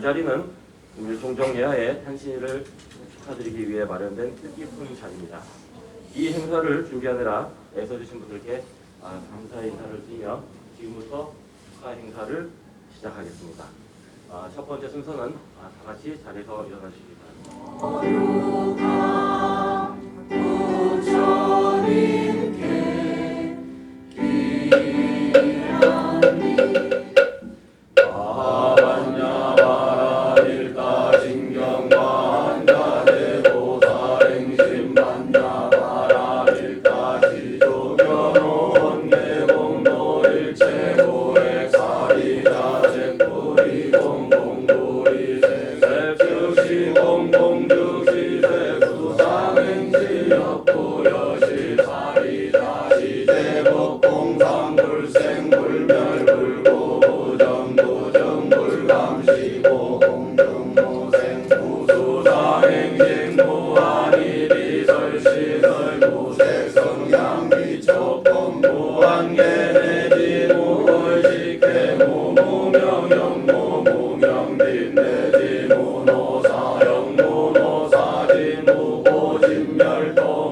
이 자리는 국민 종정예하의 탄신일을 축하드리기 위해 마련된 뜻깊은 자리입니다. 이 행사를 준비하느라 애써주신 분들께 아, 감사 인사를 드리며 지금부터 축하 행사를 시작하겠습니다. 아, 첫 번째 순서는 아, 다 같이 자리에서 일어나 주시기 바랍니다.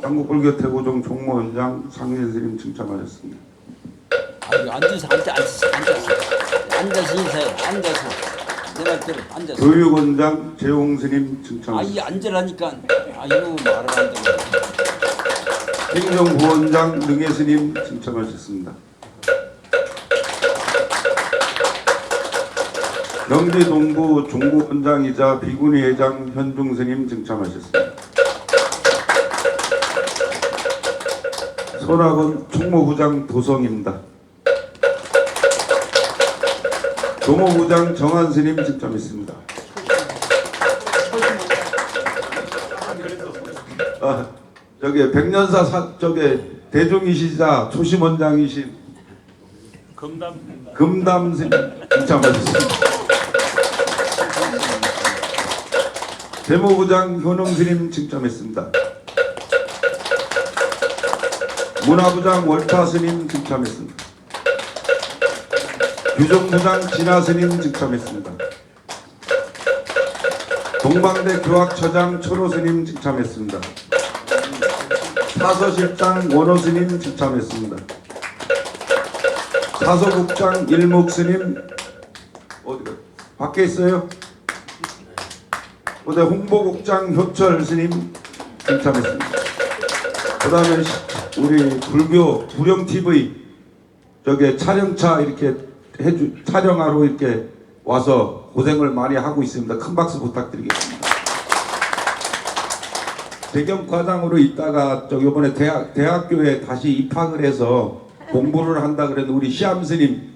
한국불교 태고종 종무원장 상례스님 칭찬하셨습니다. 앉아서 앉아 앉아서 앉아서 앉아서 인사해 앉아서 내 말대로 앉아서 교육원장 재홍스님 칭찬하셨습니다. 아이 앉으라니까 아이고 말을 안 듣네 행정부원장 능혜스님 칭찬하셨습니다. 명지동부 종구원장이자 비구니 회장 현중스님 칭찬하셨습니다. 손학원 총무부장 도성입니다. 조모부장 정한스님 칭찬했습니다. 아, 저기 백년사 사, 저기 대중이시자 초심 원장이신 금담 금담스님 칭찬하셨습니다. 재무부장 효능스님 칭찬했습니다. 문화부장 월타스님 칭찬했습니다. 규정부장 진하스님 칭찬했습니다. 동방대 교학처장 초로스님 칭찬했습니다. 사서실장 원호스님 칭찬했습니다. 사서국장 일목스님 어디가 밖에 있어요? 어디 홍보국장 효철 스님 칭찬했습니다. 그다음에 우리 불교 부령 TV 저게 촬영차 이렇게 해주 촬영하러 이렇게 와서 고생을 많이 하고 있습니다. 큰 박수 부탁드리겠습니다. 대경 과장으로 있다가 저 이번에 대학 대학교에 다시 입학을 해서 공부를 한다 그랬는데 우리 시암 스님.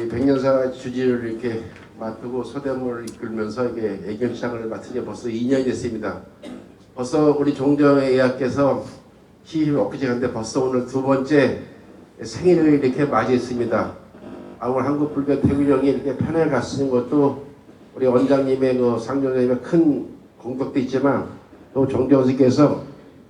이 백년사 주지를 이렇게 맡고 서대문을 이끌면서 이게 애견시장을 맡은 지 벌써 2년이 됐습니다. 벌써 우리 종정의 예약께서 시හි를 엊그제 갔는데 벌써 오늘 두 번째 생일을 이렇게 맞이했습니다. 아, 오늘 한국 불교 태국령이 이렇게 편에 갔는 것도 우리 원장님의 그 상조님의 큰 공덕도 있지만 또 정정수께서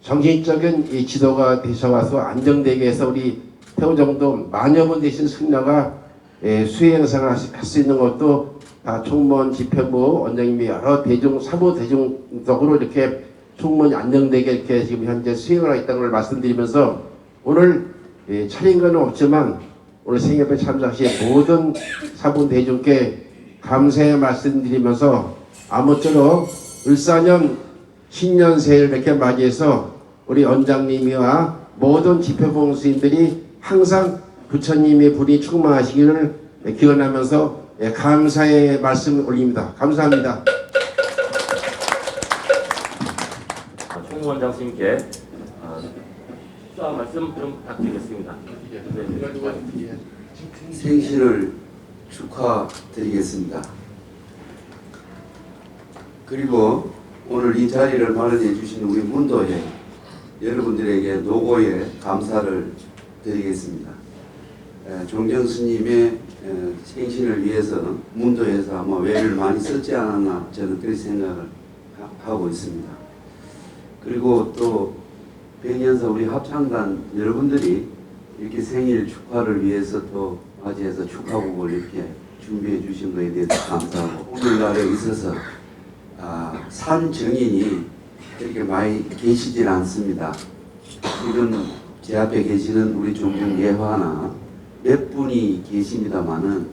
정신적인 이 지도가 되셔와서 안정되게 해서 우리 태우정도 만여분 되신 승려가 예, 수행생을 할 수 있는 것도 다 총무원 집행부 원장님이 여러 대중 사부 대중적으로 이렇게 총무원이 안정되게 이렇게 지금 현재 수행을 하고 있다는 걸 말씀드리면서 오늘 예, 차린 건 없지만 오늘 생협에 참석하신 모든 사부 대중께 감사의 말씀드리면서 아무쪼록 을사년 신년 새해를 이렇게 맞이해서 우리 원장님이와 모든 집회봉수인들이 항상 부처님의 불이 충만하시기를 기원하면서 예, 감사의 말씀을 올립니다. 감사합니다. 아, 총무원장 스님께 아, 축하 말씀 좀 부탁드리겠습니다. 네. 생신을 축하드리겠습니다. 그리고 오늘 이 자리를 마련해 주신 우리 문도에 여러분들에게 노고에 감사를 드리겠습니다. 에, 종경 스님의 에, 생신을 위해서 문도에서 아마 외를 많이 썼지 않았나 저는 그렇게 생각을 하- 하고 있습니다. 그리고 또 백년사 우리 합창단 여러분들이 이렇게 생일 축하를 위해서 또 화제에서 축하곡을 이렇게 준비해 주신 것에 대해서 감사하고 오늘날에 있어서 아, 산 증인이 그렇게 많이 계시질 않습니다. 지금 제 앞에 계시는 우리 종종 예화나 몇 분이 계십니다만은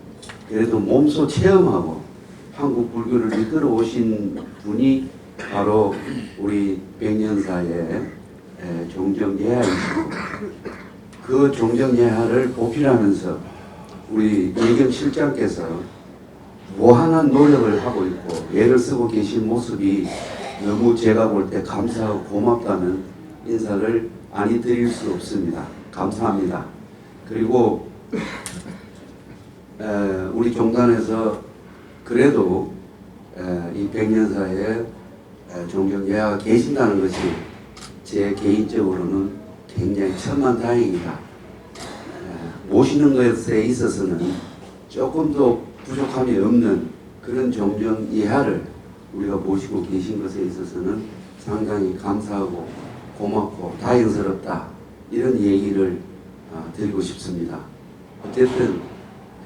그래도 몸소 체험하고 한국 불교를 이끌어 오신 분이 바로 우리 백년사의 에, 종정 예하이시고 그 종정 예하를 보필하면서 우리 예경 실장께서 무한한 노력을 하고 있고 애를 쓰고 계신 모습이 너무 제가 볼 때 감사하고 고맙다는 인사를 아니 드릴 수 없습니다. 감사합니다. 그리고 에, 우리 종단에서 그래도 에, 이 백년사에 예하가 계신다는 것이 제 개인적으로는 굉장히 천만다행이다. 에, 모시는 것에 있어서는 조금도 부족함이 없는 그런 종종 예하를 우리가 모시고 계신 것에 있어서는 상당히 감사하고 고맙고 다행스럽다 이런 얘기를 아, 드리고 싶습니다. 어쨌든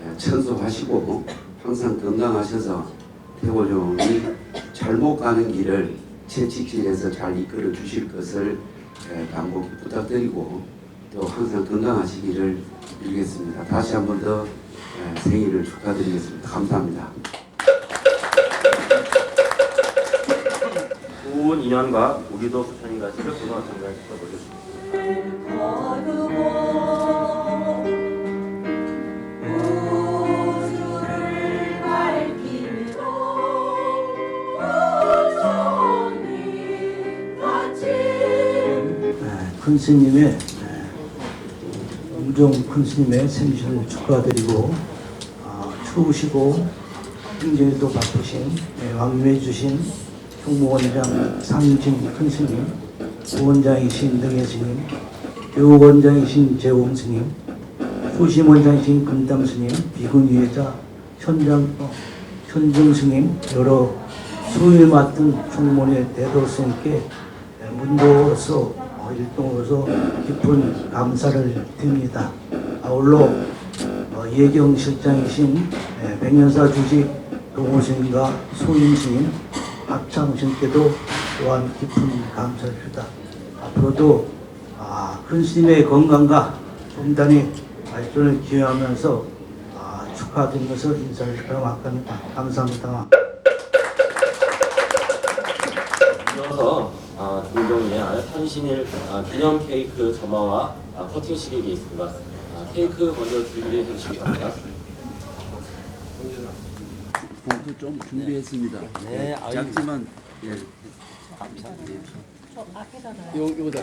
에, 천수하시고 항상 건강하셔서 태고종이 잘못 가는 길을 채찍질해서 잘 이끌어 주실 것을 에, 간곡히 부탁드리고 또 항상 건강하시기를 빌겠습니다. 다시 한 번 더 생일을 축하드리겠습니다. 감사합니다. 좋은 인연과 우리도 부처님 가시를 정말 축하드리겠습니다. 큰 스님의 우정 큰 스님의 생신을 축하드리고 아, 추우시고 굉장히도 바쁘신 네, 왕림해 주신 총무원장 상진 큰 스님, 부원장이신 등의 스님, 교원장이신 재홍 스님, 수심원장이신 금담 스님, 비군위회자 현장 어, 현정 스님 여러 수일 맡은 총무원의 대도 스님께 문도로서 어, 일동으로서 깊은 감사를 드립니다. 아울러 어, 예경 실장이신 예, 백년사 주직 동호스님과 소임스님, 합창스님께도 또한 깊은 감사를 드립니다. 앞으로도 아, 큰 스님의 건강과 종단의 발전을 기여하면서 아, 축하드린 것을 인사를 드리겠습니다. 감사합니다. 이어서 아, 종종의 탄신일 아, 기념 케이크 점화와 아, 커팅식이 있습니다. 아, 케이크 먼저 준비해 주시기 바랍니다. 봉투 좀 준비했습니다. 네, 아유. 작지만 예. 감사드립니다. 요 요다.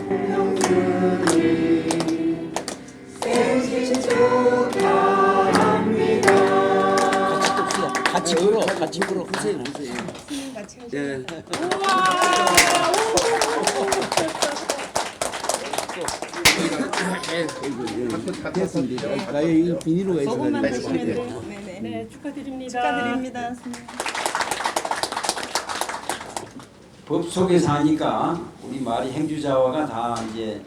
생신 축하합니다 같이 불어, 같이 불어. 하세요, 하세요. 예. 됐습니다. 네, 축하드립니다. 축하드립니다. 법 속에서 하니까 우리 말이 행주자화가 다 이제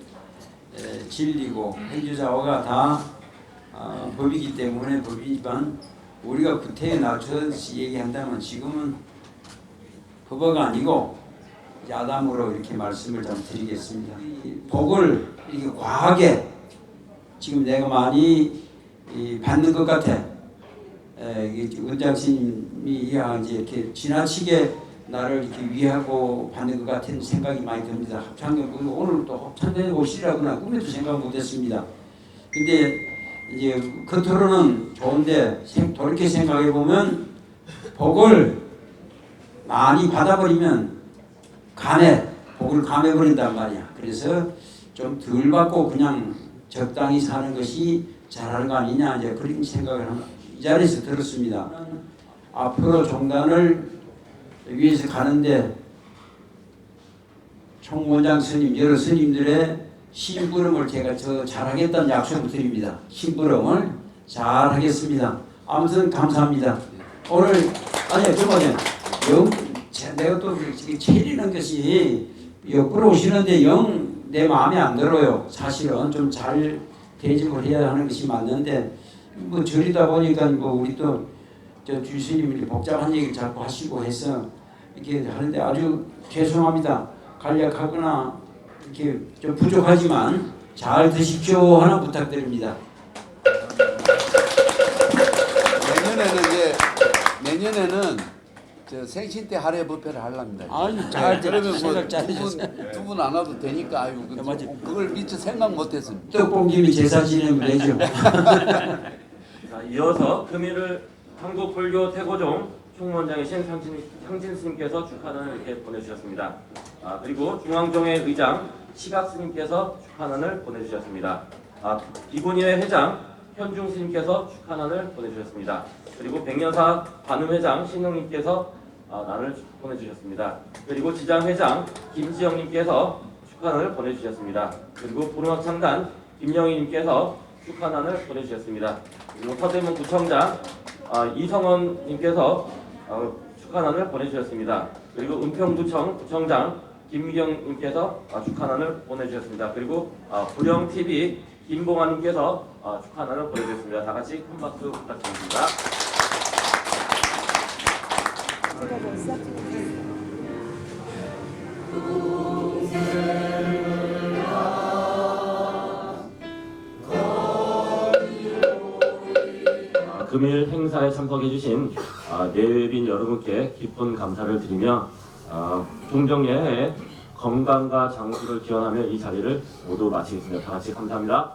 에, 진리고 행주자화가 다 어, 법이기 때문에 법이지만 우리가 구태에 낮춰서 얘기한다면 지금은 법어가 아니고 야담으로 이렇게 말씀을 좀 드리겠습니다. 이 복을 이렇게 과하게 지금 내가 많이 이, 받는 것 같아. 에, 이게 원장 스님이 이제 이렇게 지나치게 나를 이렇게 위하고 받는 것 같은 생각이 많이 듭니다. 합창경 오늘 또 합창경에 오시라고나 꿈에도 생각 못했습니다. 근데 이제 겉으로는 좋은데 생- 돌이켜 생각해 보면 복을 많이 받아버리면 간에 복을 감해 버린단 말이야. 그래서 좀 덜 받고 그냥 적당히 사는 것이 잘하는 거 아니냐 이제 그런 생각을 한- 이 자리에서 들었습니다. 앞으로 종단을 위해서 가는데 총원장 스님 여러 스님들의 심부름을 제가 저 잘하겠다는 약속을 드립니다. 심부름을 잘하겠습니다. 아무튼 감사합니다. 오늘 아니 저번에 영 제- 내가 또 체리는 것이 옆으로 오시는데 영 내 마음에 안 들어요. 사실은 좀 잘 대접을 해야 하는 것이 맞는데 뭐 절이다 보니까 뭐 우리 또 저 주스님 이렇게 복잡한 얘기를 자꾸 하시고 해서 이렇게 하는데 아주 죄송합니다. 간략하거나 이렇게 좀 부족하지만 잘 드십시오 하나 부탁드립니다. 내년에는 이제 내년에는 저 생신 때 하루에 부페를 하랍니다. 아니 잘 그러면 생각 잘해주세요. 뭐두분 안 와도 되니까 아유 그, 맞아. 그걸 미처 생각 못했습니다. 떡봉김이 제사 지내면 되죠. 자, 이어서 금일을 한국 불교 태고종 총무원장이신 상진, 상진 스님께서 축하단을 이렇게 보내주셨습니다. 아, 그리고 중앙종회 의장 시각 스님께서 축하단을 보내주셨습니다. 아, 비구니회 회장 현중 스님께서 축하단을 보내주셨습니다. 그리고 백년사 관음 회장 신흥님께서 아, 난을 보내주셨습니다. 그리고 지장 회장 김지영님께서 축하단을 보내주셨습니다. 그리고 부르막 창단 김영희님께서 축하단을 보내주셨습니다. 그리고 서대문 구청장 아, 이성원님께서 어, 축하단을 보내주셨습니다. 그리고 은평구청 구청장 김미경님께서 아, 축하단을 보내주셨습니다. 그리고 아, 부령TV 김봉환님께서 아, 축하단을 보내주셨습니다. 다 같이 큰 박수 부탁드립니다. 아, 금일 행사에 참석해주신 아, 내빈 여러분께 깊은 감사를 드리며 아, 종정예의 건강과 장수를 기원하며 이 자리를 모두 마치겠습니다. 다 같이 감사합니다.